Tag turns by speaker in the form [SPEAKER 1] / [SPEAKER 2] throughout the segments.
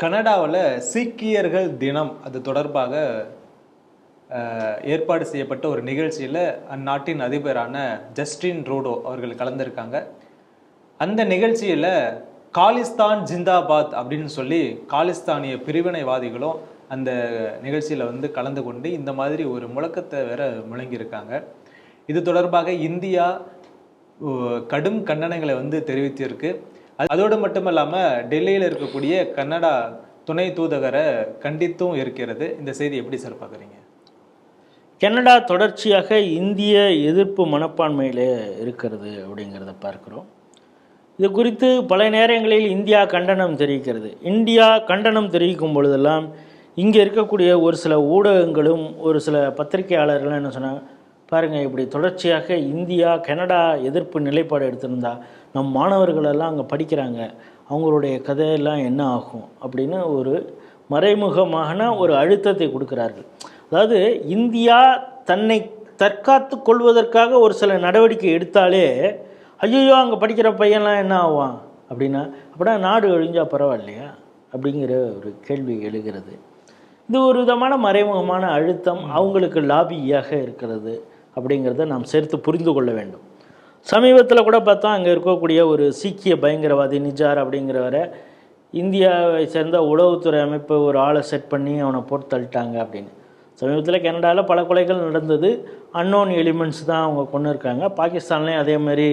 [SPEAKER 1] கனடாவில் சீக்கியர்கள் தினம் அது தொடர்பாக ஏற்பாடு செய்யப்பட்ட ஒரு நிகழ்ச்சியில் அந்நாட்டின் அதிபரான ஜஸ்டின் ரூடோ அவர்கள் கலந்திருக்காங்க. அந்த நிகழ்ச்சியில் காலிஸ்தான் ஜிந்தாபாத் அப்படின்னு சொல்லி காலிஸ்தானிய பிரிவினைவாதிகளும் அந்த நிகழ்ச்சியில் வந்து கலந்து கொண்டு இந்த மாதிரி ஒரு முழக்கத்தை வேற முழங்கியிருக்காங்க. இது தொடர்பாக இந்தியா கடும் கண்டனங்களை வந்து தெரிவித்திருக்கு. அதோடு மட்டும் இல்லாமல் டெல்லியில் இருக்கக்கூடிய கன்னடா துணை தூதகரை கண்டித்தும் இருக்கிறது. இந்த செய்தி எப்படி சார் பார்க்குறீங்க?
[SPEAKER 2] கனடா தொடர்ச்சியாக இந்திய எதிர்ப்பு மனப்பான்மையில் இருக்கிறது அப்படிங்கிறத பார்க்குறோம். இது குறித்து பல நேரங்களில் இந்தியா கண்டனம் தெரிவிக்கிறது. இந்தியா கண்டனம் தெரிவிக்கும் பொழுதெல்லாம் இங்கே இருக்கக்கூடிய ஒரு சில ஊடகங்களும் ஒரு சில பத்திரிகையாளர்களும் என்ன சொன்னாங்க பாருங்கள் இப்படி தொடர்ச்சியாக இந்தியா கனடா எதிர்ப்பு நிலைப்பாடு எடுத்திருந்தா நம் மாணவர்களெல்லாம் அங்கே படிக்கிறாங்க அவங்களுடைய கதையெல்லாம் என்ன ஆகும் அப்படின்னு ஒரு மறைமுகமான ஒரு அழுத்தத்தை கொடுக்கிறார்கள். அதாவது இந்தியா தன்னை தற்காத்து கொள்வதற்காக ஒரு சில நடவடிக்கை எடுத்தாலே ஐயோ அங்கே படிக்கிற பையன்லாம் என்ன ஆவான் அப்படின்னா அப்படின்னா நாடு அழிஞ்சா பரவாயில்லையா அப்படிங்கிற ஒரு கேள்வி எழுகிறது. இது ஒரு விதமான மறைமுகமான அழுத்தம் அவங்களுக்கு லாபியாக இருக்கிறது. அப்படிங்கிறத நாம் சேர்த்து புரிந்து கொள்ள வேண்டும். சமீபத்தில் கூட பார்த்தா அங்கே இருக்கக்கூடிய ஒரு சீக்கிய பயங்கரவாதி நிஜார் அப்படிங்கிறவரை இந்தியாவை சேர்ந்த உளவுத்துறை அமைப்பு ஒரு ஆளை செட் பண்ணி அவனை போட்டு தள்ளிட்டாங்க அப்படின்னு. சமீபத்தில் கனடாவில் பல கொலைகள் நடந்தது. அன்னோன் எலிமெண்ட்ஸ் தான் அவங்க கொண்டு இருக்காங்க. பாகிஸ்தான்லேயும் அதே மாதிரி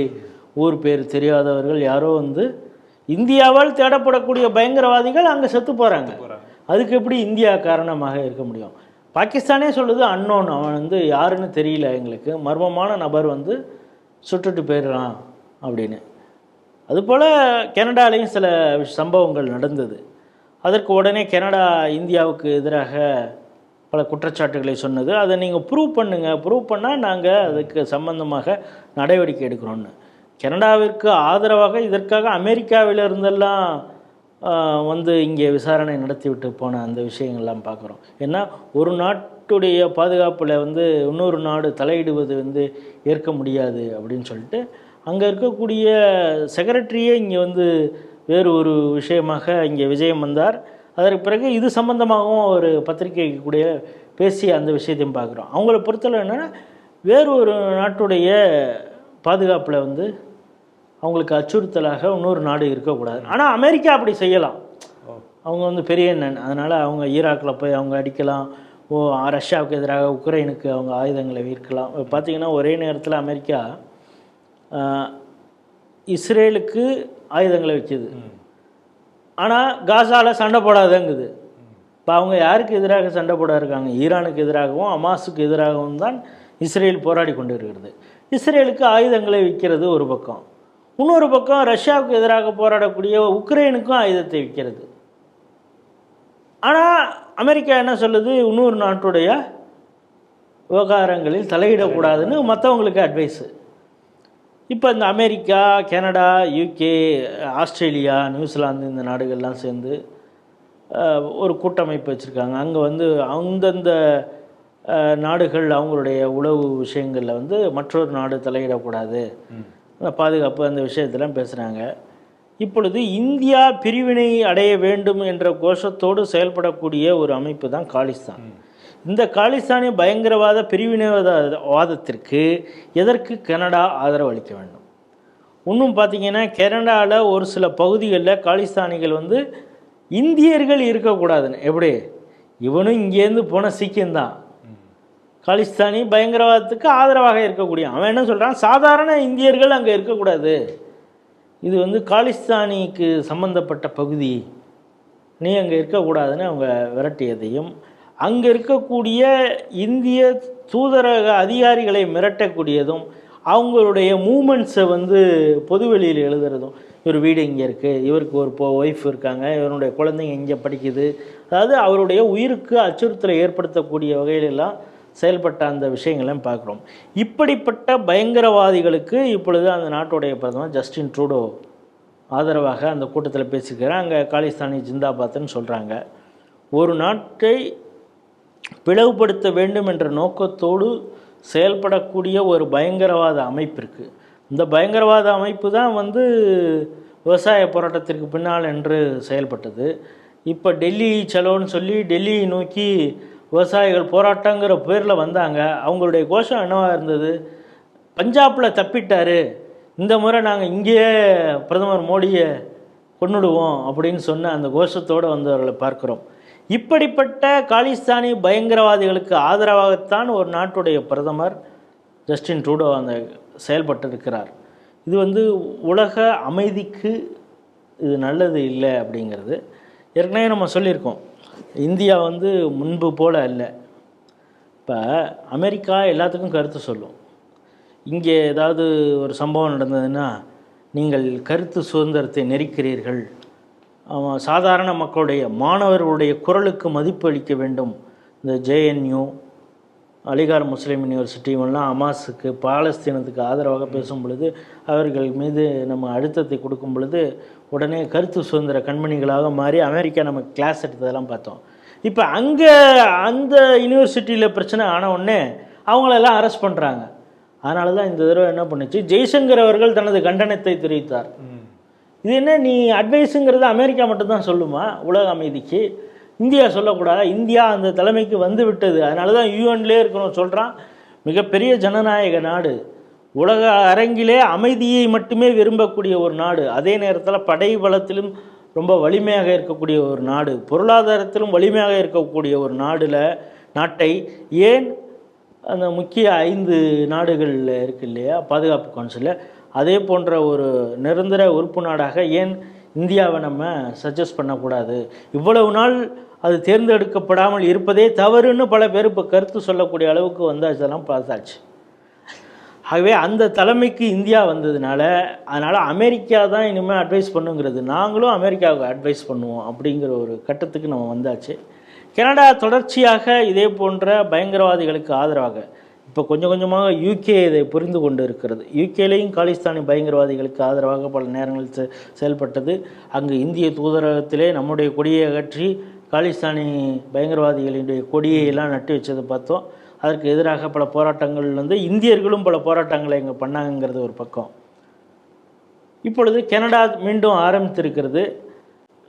[SPEAKER 2] ஊர் பேர் தெரியாதவர்கள் யாரோ வந்து இந்தியாவால் தேடப்படக்கூடிய பயங்கரவாதிகள் அங்கே செத்து போகிறாங்க அதுக்கு எப்படி இந்தியா காரணமாக இருக்க முடியும்? பாகிஸ்தானே சொல்லுது அன்னோன் அவன் வந்து யாருன்னு தெரியல எங்களுக்கு. மர்மமான நபர் வந்து சுட்டுட்டு போயிடுறான் அப்படின்னு. அதுபோல் கனடாலேயும் சில சம்பவங்கள் நடந்தது. அதற்கு உடனே கனடா இந்தியாவுக்கு எதிராக பல குற்றச்சாட்டுகளை சொன்னது. அதை நீங்கள் ப்ரூவ் பண்ணுங்கள் ப்ரூவ் பண்ணால் நாங்கள் அதுக்கு சம்பந்தமாக நடவடிக்கை எடுக்கிறோன்னு கனடாவிற்கு ஆதரவாக இதற்காக அமெரிக்காவிலிருந்தெல்லாம் வந்து இங்கே விசாரணை நடத்திவிட்டு போன அந்த விஷயங்கள்லாம் பார்க்குறோம். ஏன்னா ஒரு நாட்டுடைய பாதுகாப்பில் வந்து இன்னொரு நாடு தலையிடுவது வந்து ஏற்க முடியாது அப்படின்னு சொல்லிட்டு அங்கே இருக்கக்கூடிய செக்ரட்டரியே இங்கே வந்து வேறு ஒரு விஷயமாக இங்கே விஜயம் வந்தார். அதற்கு பிறகு இது சம்பந்தமாகவும் ஒரு பத்திரிகைக்கு கூட பேசி அந்த விஷயத்தையும் பார்க்குறோம். அவங்கள பொறுத்தளவு என்னென்னா வேறு ஒரு நாட்டுடைய பாதுகாப்பில் வந்து அவங்களுக்கு அச்சுறுத்தலாக இன்னொரு நாடு இருக்கக்கூடாது. ஆனால் அமெரிக்கா அப்படி செய்யலாம். அவங்க வந்து பெரிய எண்ணன் அதனால் அவங்க ஈராக்கில் போய் அவங்க அடிக்கலாம். ஓ ரஷ்யாவுக்கு எதிராக உக்ரைனுக்கு அவங்க ஆயுதங்களை விற்கலாம் பார்த்தீங்கன்னா ஒரே நேரத்தில் அமெரிக்கா இஸ்ரேலுக்கு ஆயுதங்களை வச்சுது. ஆனால் காசாவில் சண்டை போடாதங்குது. இப்போ அவங்க யாருக்கு எதிராக சண்டை போட இருக்காங்க? ஈரானுக்கு எதிராகவும் அமாஸுக்கு எதிராகவும் தான் இஸ்ரேல் போராடி கொண்டு இருக்கிறது. இஸ்ரேலுக்கு ஆயுதங்களை விற்கிறது ஒரு பக்கம். இன்னொரு பக்கம் ரஷ்யாவுக்கு எதிராக போராடக்கூடிய உக்ரைனுக்கும் ஆயுதத்தை விற்கிறது. ஆனால் அமெரிக்கா என்ன சொல்லுது? இன்னொரு நாட்டுடைய விவகாரங்களில் தலையிடக்கூடாதுன்னு மற்றவங்களுக்கு அட்வைஸு இப்போ இந்த America Canada UK Australia New Zealand இந்த நாடுகள்லாம் சேர்ந்து ஒரு கூட்டமைப்பு வச்சுருக்காங்க. அங்கே வந்து அந்தந்த நாடுகள் அவங்களுடைய உளவு விஷயங்களில் வந்து மற்றொரு நாடு தலையிடக்கூடாது. பாதுகாப்பு அந்த விஷயத்தெல்லாம் பேசுகிறாங்க இப்பொழுது இந்தியா பிரிவினை அடைய வேண்டும் என்ற கோஷத்தோடு செயல்படக்கூடிய ஒரு அமைப்பு தான் காலிஸ்தான். இந்த காலிஸ்தானிய பயங்கரவாத பிரிவினைவாத வாதத்திற்கு எதற்கு கனடா ஆதரவு அளிக்க வேண்டும்? இன்னும் பார்த்தீங்கன்னா கனடாவில் ஒரு சில பகுதிகளில் காலிஸ்தானிகள் வந்து இந்தியர்கள் இருக்கக்கூடாதுன்னு. எப்படி? இவனும் இங்கேருந்து போன சீக்கியம்தான். காலிஸ்தானி பயங்கரவாதத்துக்கு ஆதரவாக இருக்கக்கூடிய அவன் என்ன சொல்கிறான் சாதாரண இந்தியர்கள் அங்கே இருக்கக்கூடாது. இது வந்து காலிஸ்தானிக்கு சம்பந்தப்பட்ட பகுதி. நீ அங்கே இருக்கக்கூடாதுன்னு அவங்க விரட்டியதையும் அங்கே இருக்கக்கூடிய இந்திய தூதரக அதிகாரிகளை மிரட்டக்கூடியதும் அவங்களுடைய மூமெண்ட்ஸை வந்து பொதுவெளியில் எழுதுறதும். இவர் வீடு இங்கே இருக்குது இவருக்கு ஒரு இப்போ ஒய்ஃப் இருக்காங்க இவருடைய குழந்தைங்க இங்கே படிக்குது. அதாவது அவருடைய உயிருக்கு அச்சுறுத்தலை ஏற்படுத்தக்கூடிய வகையிலெல்லாம் செயல்பட்ட அந்த விஷயங்களையும் பார்க்குறோம். இப்படிப்பட்ட பயங்கரவாதிகளுக்கு இப்பொழுது அந்த நாட்டுடைய பிரதமர் ஜஸ்டின் ட்ரூடோ ஆதரவாக அந்த கூட்டத்தில் பேசிக்கிறேன் அங்கே காலிஸ்தானி ஜிந்தாபாத்னு சொல்கிறாங்க ஒரு நாட்டை பிளவுபடுத்த வேண்டும் என்ற நோக்கத்தோடு செயல்படக்கூடிய ஒரு பயங்கரவாத அமைப்பிற்கு இந்த பயங்கரவாத அமைப்பு தான் வந்து விவசாய போராட்டத்திற்கு பின்னால் என்று செயல்பட்டது. இப்போ டெல்லி செலவுன்னு சொல்லி டெல்லியை நோக்கி விவசாயிகள் போராட்டங்கிற பேரில் வந்தாங்க. அவங்களுடைய கோஷம் என்னவாக இருந்தது? பஞ்சாபில் தப்பிட்டார். இந்த முறை நாங்கள் இங்கேயே பிரதமர் மோடியை கொன்னுடுவோம் அப்படின்னு சொன்ன அந்த கோஷத்தோடு வந்தவர்களை பார்க்குறோம். இப்படிப்பட்ட காலிஸ்தானி பயங்கரவாதிகளுக்கு ஆதரவாகத்தான் ஒரு நாட்டுடைய பிரதமர் ஜஸ்டின் ட்ரூடோ அந்த செயல்பட்டு இருக்கிறார் இது வந்து உலக அமைதிக்கு இது நல்லது இல்லை அப்படிங்கிறது. ஏற்கனவே நம்ம சொல்லியிருக்கோம். இந்தியா வந்து முன்பு போல இல்லை இப்போ அமெரிக்கா எல்லாத்துக்கும் கருத்து சொல்லும். இங்கே ஏதாவது ஒரு சம்பவம் நடந்ததுன்னா நீங்கள் கருத்து சுதந்திரத்தை நெறிக்கிறீர்கள் சாதாரண மக்களுடைய மாணவர்களுடைய குரலுக்கு மதிப்பு அளிக்க வேண்டும். இந்த ஜேஎன்யூ அலிகார் முஸ்லீம் யூனிவர்சிட்டி இவெல்லாம் அமாஸுக்கு பாலஸ்தீனத்துக்கு ஆதரவாக பேசும் பொழுது அவர்கள் மீது நம்ம அழுத்தத்தை கொடுக்கும் பொழுது உடனே கருத்து சுதந்திர கண்மணிகளாக மாறி அமெரிக்கா நம்ம கிளாஸ் எடுத்ததெல்லாம் பார்த்தோம். இப்போ அங்கே அந்த யூனிவர்சிட்டியில் பிரச்சனை ஆன உடனே அவங்களெல்லாம் அரெஸ்ட் பண்ணுறாங்க அதனால தான் இந்த தடவை என்ன பண்ணுச்சு? ஜெய்சங்கர் அவர்கள் தனது கண்டனத்தை தெரிவித்தார். இது என்ன நீ அட்வைஸுங்கிறது அமெரிக்கா மட்டும்தான் சொல்லுமா? உலக அமைதிக்கு. இந்தியா சொல்லக்கூடாது? இந்தியா அந்த தலைமைக்கு வந்து விட்டது. அதனால தான் யூஎன்லேயே இருக்கணும் சொல்கிறான் மிகப்பெரிய ஜனநாயக நாடு. உலக அரங்கிலே அமைதியை மட்டுமே விரும்பக்கூடிய ஒரு நாடு. அதே நேரத்தில் படை பலத்திலும் ரொம்ப வலிமையாக இருக்கக்கூடிய ஒரு நாடு. பொருளாதாரத்திலும் வலிமையாக இருக்கக்கூடிய ஒரு நாடில் நாட்டை ஏன் அந்த முக்கிய ஐந்து நாடுகளில் இருக்கு இல்லையா? பாதுகாப்பு கவுன்சிலில் அதே போன்ற ஒரு நிரந்தர உறுப்பு நாடாக ஏன் இந்தியாவை நம்ம சஜஸ்ட் பண்ணக்கூடாது. இவ்வளவு நாள் அது தேர்ந்தெடுக்கப்படாமல் இருப்பதே தவறுன்னு பல பேர் இப்போ கருத்து சொல்லக்கூடிய அளவுக்கு வந்தாச்செல்லாம் பார்த்தாச்சு ஆகவே அந்த தலைமைக்கு இந்தியா வந்ததுனால அதனால் அமெரிக்கா தான் இனிமேல் அட்வைஸ் பண்ணுங்கிறது. நாங்களும் அமெரிக்காவுக்கு அட்வைஸ் பண்ணுவோம் அப்படிங்கிற ஒரு கட்டத்துக்கு நம்ம வந்தாச்சு. கனடா தொடர்ச்சியாக இதே போன்ற பயங்கரவாதிகளுக்கு ஆதரவாக இப்போ கொஞ்சம் கொஞ்சமாக யூகே இதை புரிந்து கொண்டு இருக்கிறது யூகேலேயும் காலிஸ்தானி பயங்கரவாதிகளுக்கு ஆதரவாக பல நேரங்களில் செ- செயல்பட்டது. அங்கு இந்திய தூதரகத்திலே நம்முடைய கொடியை அகற்றி காலிஸ்தானி பயங்கரவாதிகளுடைய கொடியை எல்லாம் நட்டு வச்சதை பார்த்தோம். அதற்கு எதிராக பல போராட்டங்கள் வந்து இந்தியர்களும் பல போராட்டங்களை இங்கே பண்ணாங்கங்கிறது ஒரு பக்கம். இப்பொழுது கனடா மீண்டும் ஆரம்பித்திருக்கிறது.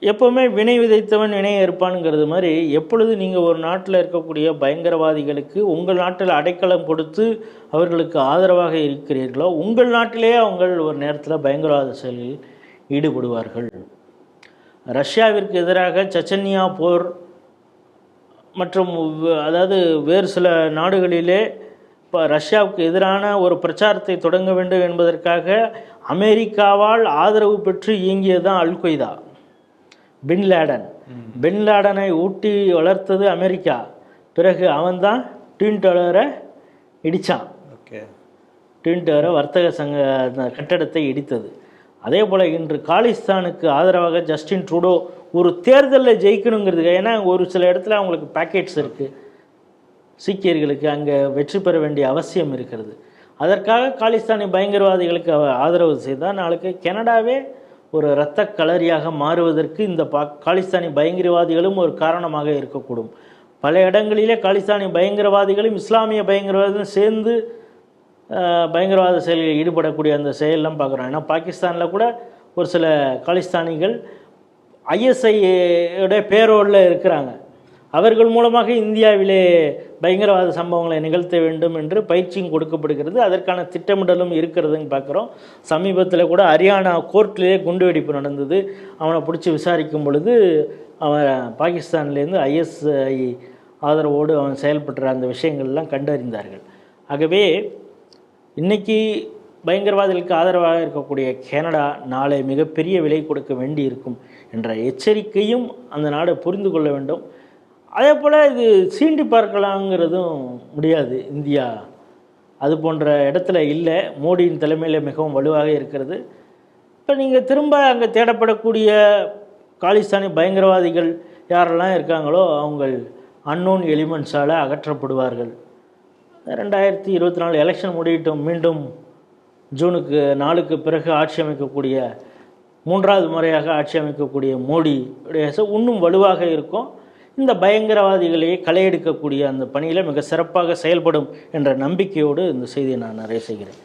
[SPEAKER 2] எப்போவுமே வினை விதைத்தவன் வினை இருப்பானுங்கிறது மாதிரி எப்பொழுது நீங்கள் ஒரு நாட்டில் இருக்கக்கூடிய பயங்கரவாதிகளுக்கு உங்கள் நாட்டில் அடைக்கலம் கொடுத்து அவர்களுக்கு ஆதரவாக இருக்கிறீர்களோ உங்கள் நாட்டிலேயே அவங்கள் ஒரு நேரத்தில் பயங்கரவாத செயலில் ஈடுபடுவார்கள். ரஷ்யாவிற்கு எதிராக சச்சன்யா போர் மற்றும் அதாவது வேறு சில நாடுகளிலே இப்போ ரஷ்யாவுக்கு எதிரான ஒரு பிரச்சாரத்தை தொடங்க வேண்டும் என்பதற்காக அமெரிக்காவால் ஆதரவு பெற்று இயங்கியது தான் Al Qaeda. Qaeda bin Laden bin லேடனை ஊட்டி வளர்த்தது அமெரிக்கா. பிறகு அவன்தான் ட்வின் டவரை இடித்தான்
[SPEAKER 1] ஓகே.
[SPEAKER 2] ட்வின் டவரை வர்த்தக சங்க கட்டடத்தை இடித்தது. அதே போல் இன்று காலிஸ்தானுக்கு ஆதரவாக ஜஸ்டின் ட்ரூடோ ஒரு தேர்தலில் ஜெயிக்கணுங்கிறதுக்கு ஏன்னா ஒரு சில இடத்துல அவங்களுக்கு பேக்கெட்ஸ் இருக்குது சீக்கியர்களுக்கு அங்கே வெற்றி பெற வேண்டிய அவசியம் இருக்கிறது. அதற்காக காலிஸ்தானி பயங்கரவாதிகளுக்கு அவ ஆதரவு செய்தால் நாளைக்கு கனடாவே ஒரு இரத்த களரியாக மாறுவதற்கு இந்த பா காலிஸ்தானி பயங்கரவாதிகளும் ஒரு காரணமாக இருக்கக்கூடும். பல இடங்களிலே காலிஸ்தானி பயங்கரவாதிகளும் இஸ்லாமிய பயங்கரவாதிகளும் சேர்ந்து பயங்கரவாத செயலில் ஈடுபடக்கூடிய அந்த செயலெல்லாம் பார்க்குறோம். ஏன்னா பாகிஸ்தானில் கூட ஒரு சில காலிஸ்தானிகள் ஐஎஸ்ஐயோட பேரோடில் இருக்கிறாங்க. அவர்கள் மூலமாக இந்தியாவிலே பயங்கரவாத சம்பவங்களை நிகழ்த்த வேண்டும் என்று பயிற்சியும் கொடுக்கப்படுகிறது. அதற்கான திட்டமிடலும் இருக்கிறதுன்னு பார்க்குறோம். சமீபத்தில் கூட ஹரியானா கோர்ட்லேயே குண்டுவெடிப்பு நடந்தது. அவனை பிடிச்சி விசாரிக்கும் பொழுது அவன் பாகிஸ்தான்லேருந்து ஐஎஸ்ஐ ஆதரவோடு அவன் செயல்பட்டுற அந்த விஷயங்கள்லாம் கண்டறிந்தார்கள். ஆகவே இன்னைக்கு பயங்கரவாதிகளுக்கு ஆதரவாக இருக்கக்கூடிய கனடா நாளை மிகப்பெரிய விலை கொடுக்க வேண்டி இருக்கும் என்ற எச்சரிக்கையும் அந்த நாடு புரிந்து கொள்ள வேண்டும். அதே போல் இது சீண்டி பார்க்கலாங்கிறதும் முடியாது இந்தியா. அது போன்ற இடத்துல இல்லை. மோடியின் தலைமையில் மிகவும் வலுவாக இருக்கிறது. இப்போ நீங்கள் திரும்ப அங்கே தேடப்படக்கூடிய காலிஸ்தானி பயங்கரவாதிகள் யாரெல்லாம் இருக்காங்களோ அவங்க அன்னோன் எலிமெண்ட்ஸால் அகற்றப்படுவார்கள். ரெண்டாயிரத்தி இருபத்தி நாலு எலெக்ஷன் முடியட்டும். மீண்டும் ஜூனுக்கு நாளுக்கு பிறகு ஆட்சி அமைக்கக்கூடிய மூன்றாவது முறையாக ஆட்சி அமைக்கக்கூடிய மோடி உடைய இன்னும் வலுவாக இருக்கும். இந்த பயங்கரவாதிகளையே களையெடுக்கக்கூடிய அந்த பணியில் மிக சிறப்பாக செயல்படும் என்ற நம்பிக்கையோடு இந்த செய்தியை நான் நிறைய செய்கிறேன்.